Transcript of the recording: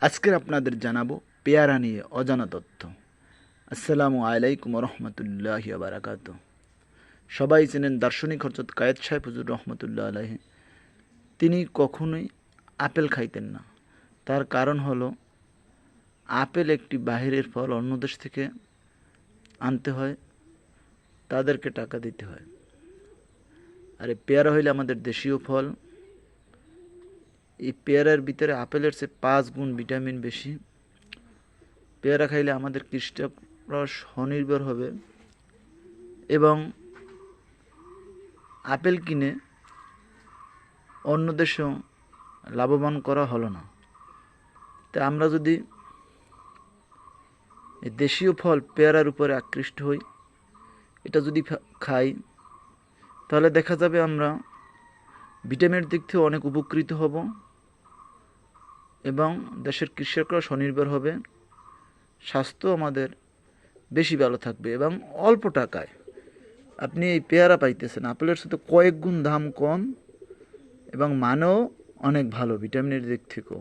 আজকের আপনাদের জানাব পেয়ারা নিয়ে অজানা তথ্য। আসসালামু আলাইকুম রহমতুল্লাহ বারাকাত সবাই চেনেন দার্শনিক হরজত কায়েদ সাহেব হুজুর রহমতুল্লাহ আলাহি তিনি কখনোই আপেল খাইতেন না। তার কারণ হলো, আপেল একটি বাহিরের ফল অন্য দেশ থেকে আনতে হয়, তাদেরকে টাকা দিতে হয়। আর পেয়ারা হইলে আমাদের দেশীয় ফল এই পেয়ারার ভিতরে আপেলের চেয়ে পাঁচ গুণ ভিটামিন বেশি। পেয়ারা খাইলে আমাদের কৃষ্ণরা স্বনির্ভর হবে এবং আপেল কিনে অন্য দেশেও লাভবান করা হলো না। তা আমরা যদি দেশীয় ফল পেয়ারার উপরে আকৃষ্ট হই, এটা যদি খাই, তাহলে দেখা যাবে আমরা ভিটামিনের দিক থেকে অনেক উপকৃত হব। এবং দেশের কৃষকরা স্বনির্ভর হবে। স্বাস্থ্য আমাদের বেশি ভালো থাকবে এবং অল্প টাকায়। আপনি এই পেয়ারা পাইতেছেন, আপেলের সাথে কয়েক গুণ দাম কম এবং মানও অনেক ভালো, ভিটামিনের দিক থেকেও।